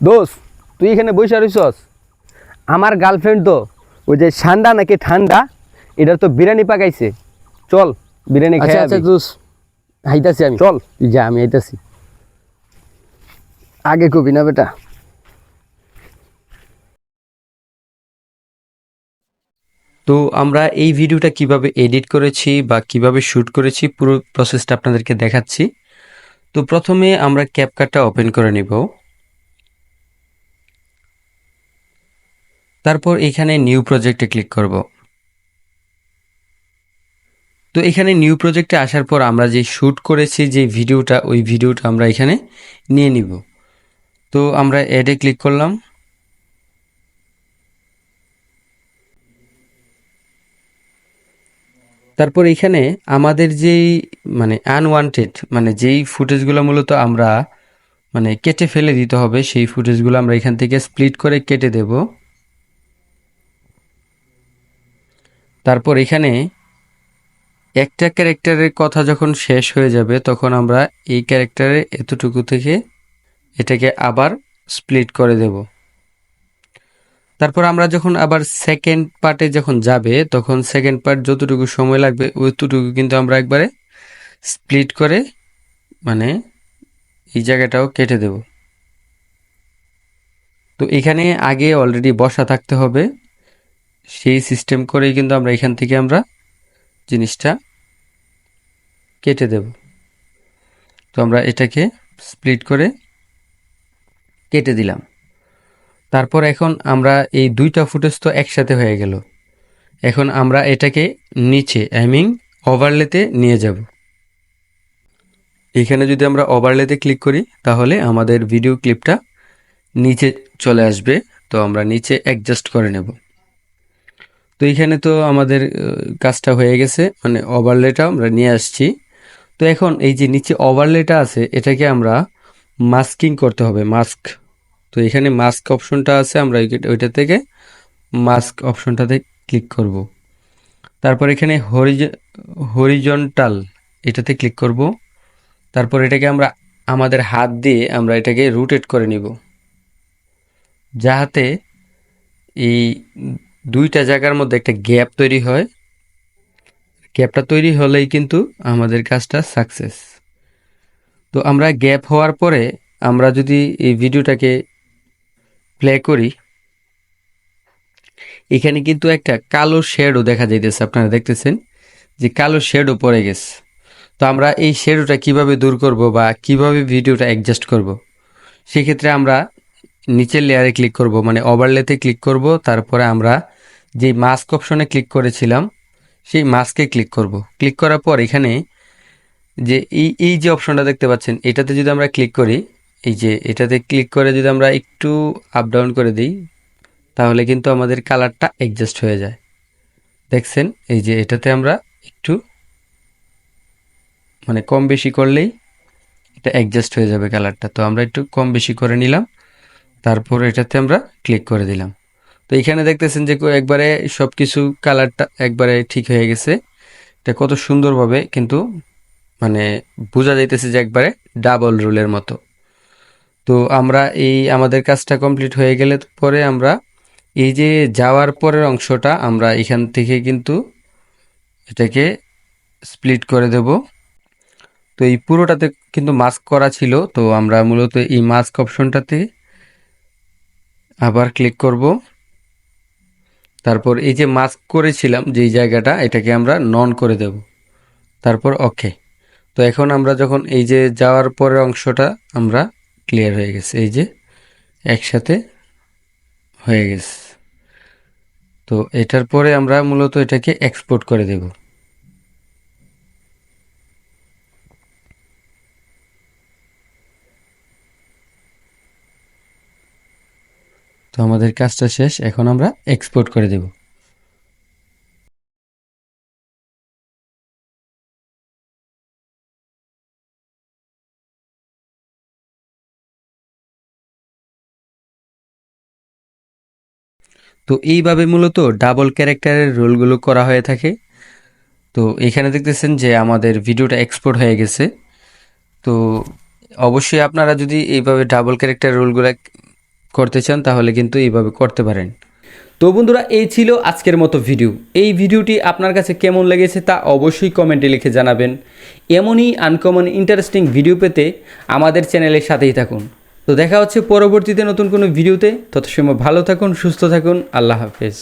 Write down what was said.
দোস্ত তুই এখানে বসে রইছস আমার গার্লফ্রেন্ড তো ওই যে ঠান্ডা নাকি ঠান্ডা এটার তো বিরিয়ানি পাকাইছে। চল বিরিয়ানি আচ্ছা খাই আচ্ছা দোস্ত আইতাছি আমি। চল। তুই যা আমি আইতাছি আগে কবি না বেটা? তো আমরা এই ভিডিওটা কীভাবে এডিট করেছি বা কীভাবে শ্যুট করেছি পুরো প্রসেসটা আপনাদেরকে দেখাচ্ছি। তো প্রথমে আমরা ক্যাপকাটটা ওপেন করে নিব। তারপর এখানে নিউ প্রজেক্টে ক্লিক করব। তো এখানে নিউ প্রজেক্টে আসার পর আমরা যে শ্যুট করেছি যে ভিডিওটা, ওই ভিডিওটা আমরা এখানে নিয়ে নিব। তো আমরা অ্যাডে ক্লিক করলাম। তারপর এখানে আমাদের যেই মানে আনওয়ান্টেড মানে যেই ফুটেজগুলো মূলত আমরা মানে কেটে ফেলে দিতে হবে, সেই ফুটেজগুলো আমরা এখান থেকে স্প্লিট করে কেটে দেব। তারপর এখানে একটা ক্যারেক্টারের কথা যখন শেষ হয়ে যাবে, তখন আমরা এই ক্যারেক্টারের এতটুকু থেকে এটাকে আবার স্প্লিট করে দেব। তারপর আমরা যখন আবার সেকেন্ড পার্টে যখন যাবে, তখন সেকেন্ড পার্ট যতটুকু সময় লাগবে ওইটুকু কিন্তু আমরা একবারে স্প্লিট করে মানে এই জায়গাটাও কেটে দেব। তো এখানে আগে অলরেডি বসা থাকতে হবে। সেই সিস্টেম করেই কিন্তু আমরা এখান থেকে আমরা জিনিসটা কেটে দেব। তো আমরা এটাকে স্প্লিট করে কেটে দিলাম। তারপর এখন আমরা এই দুইটা ফুটেজ তো একসাথে হয়ে গেল। এখন আমরা এটাকে নিচে মিন ওভারলেতে নিয়ে যাব। এখানে যদি আমরা ওভারলেতে ক্লিক করি, তাহলে আমাদের ভিডিও ক্লিপটা নিচে চলে আসবে। তো আমরা নিচে অ্যাডজাস্ট করে নেব। তো এখানে তো আমাদের কাজটা হয়ে গেছে মানে ওভারলেটা আমরা নিয়ে আসছি। তো এখন এই যে নিচে ওভারলেটা আছে, এটাকে আমরা মাস্কিং করতে হবে মাস্ক তো এখানে মাস্ক অপশনটা আছে, আমরা ওইটা- থেকে মাস্ক অপশনটাতে ক্লিক করব। তারপর এখানে হরিজ হরিজন্টাল এটাতে ক্লিক করব। তারপর এটাকে আমরা, আমাদের হাত দিয়ে আমরা এটাকে রুটেট করে নিব। যাহাতে এই দুইটা জায়গার মধ্যে একটা গ্যাপ তৈরি হয়। গ্যাপটা তৈরি হলেই কিন্তু আমাদের কাজটা সাকসেস তো আমরা গ্যাপ হওয়ার পরে আমরা যদি এই ভিডিওটাকে প্লে করি, এখানে কিন্তু একটা কালো শেডও দেখা যাইতেছে, আপনারা দেখতেছেন যে কালো শেডও পড়ে গেছে। তো আমরা এই শেডোটা কীভাবে দূর করব বা কীভাবে ভিডিওটা অ্যাডজাস্ট করব? সেক্ষেত্রে আমরা নিচের লেয়ারে ক্লিক করব মানে ওভারলেতে ক্লিক করব, তারপরে আমরা যে মাস্ক অপশনে ক্লিক করেছিলাম, সেই মাস্কে ক্লিক করব। ক্লিক করার পর এখানে যে এই এই যে অপশনটা দেখতে পাচ্ছেন, এটাতে যদি আমরা ক্লিক করি, এই যে এটাতে ক্লিক করে যদি আমরা একটু আপ ডাউন করে দিই, তাহলে কিন্তু আমাদের কালারটা অ্যাডজাস্ট হয়ে যায়। দেখছেন? এই যে এটাতে আমরা একটু মানে কম বেশি করলেই এটা অ্যাডজাস্ট হয়ে যাবে কালারটা তো আমরা একটু কম বেশি করে নিলাম, তারপর এটাতে আমরা ক্লিক করে দিলাম। তো এখানে দেখতেছেন যে একবারে সব কিছু কালারটা একবারে ঠিক হয়ে গেছে। এটা কত সুন্দরভাবে কিন্তু মানে বোঝা যাইতেছে যে একবারে ডাবল রুলের মতো। তো আমরা এই আমাদের কাজটা কমপ্লিট হয়ে গেলে পরে আমরা এই যে যাওয়ার পরের অংশটা আমরা এখান থেকে কিন্তু এটাকে স্প্লিট করে দেব। তো এই পুরোটাতে কিন্তু মাস্ক করা ছিল। তো আমরা মূলত এই মাস্ক অপশনটাতে আবার ক্লিক করব। তারপর এই যে মাস্ক করেছিলাম, যেই জায়গাটা, এটাকে আমরা নন করে দেব। তারপর ওকে তো এখন আমরা যখন এই যে যাওয়ার পরের অংশটা, আমরা ক্লিয়ার হয়ে গেছে। এই যে একসাথে হয়ে গেছে। তো এটার পরে আমরা মূলত এটাকে এক্সপোর্ট করে দেব। তো আমাদের কাজটা শেষ। এখন আমরা এক্সপোর্ট করে দেব। তো এইভাবে মূলত ডাবল ক্যারেক্টারের রোলগুলো করা হয়ে থাকে। তো এখানে দেখতেছেন যে আমাদের ভিডিওটা এক্সপোর্ট হয়ে গেছে। তো অবশ্যই আপনারা যদি এইভাবে ডাবল ক্যারেক্টার রোলগুলো করতে চান, তাহলে কিন্তু এইভাবে করতে পারেন। তো বন্ধুরা, এই ছিল আজকের মতো ভিডিও। এই ভিডিওটি আপনার কাছে কেমন লেগেছে তা অবশ্যই কমেন্টে লিখে জানাবেন। এমনই আনকমন ইন্টারেস্টিং ভিডিও পেতে আমাদের চ্যানেলের সাথেই থাকুন। তো দেখা হচ্ছে পরবর্তীতে নতুন কোনো ভিডিওতে। তত সময় ভালো থাকুন, সুস্থ থাকুন। আল্লাহ হাফেজ।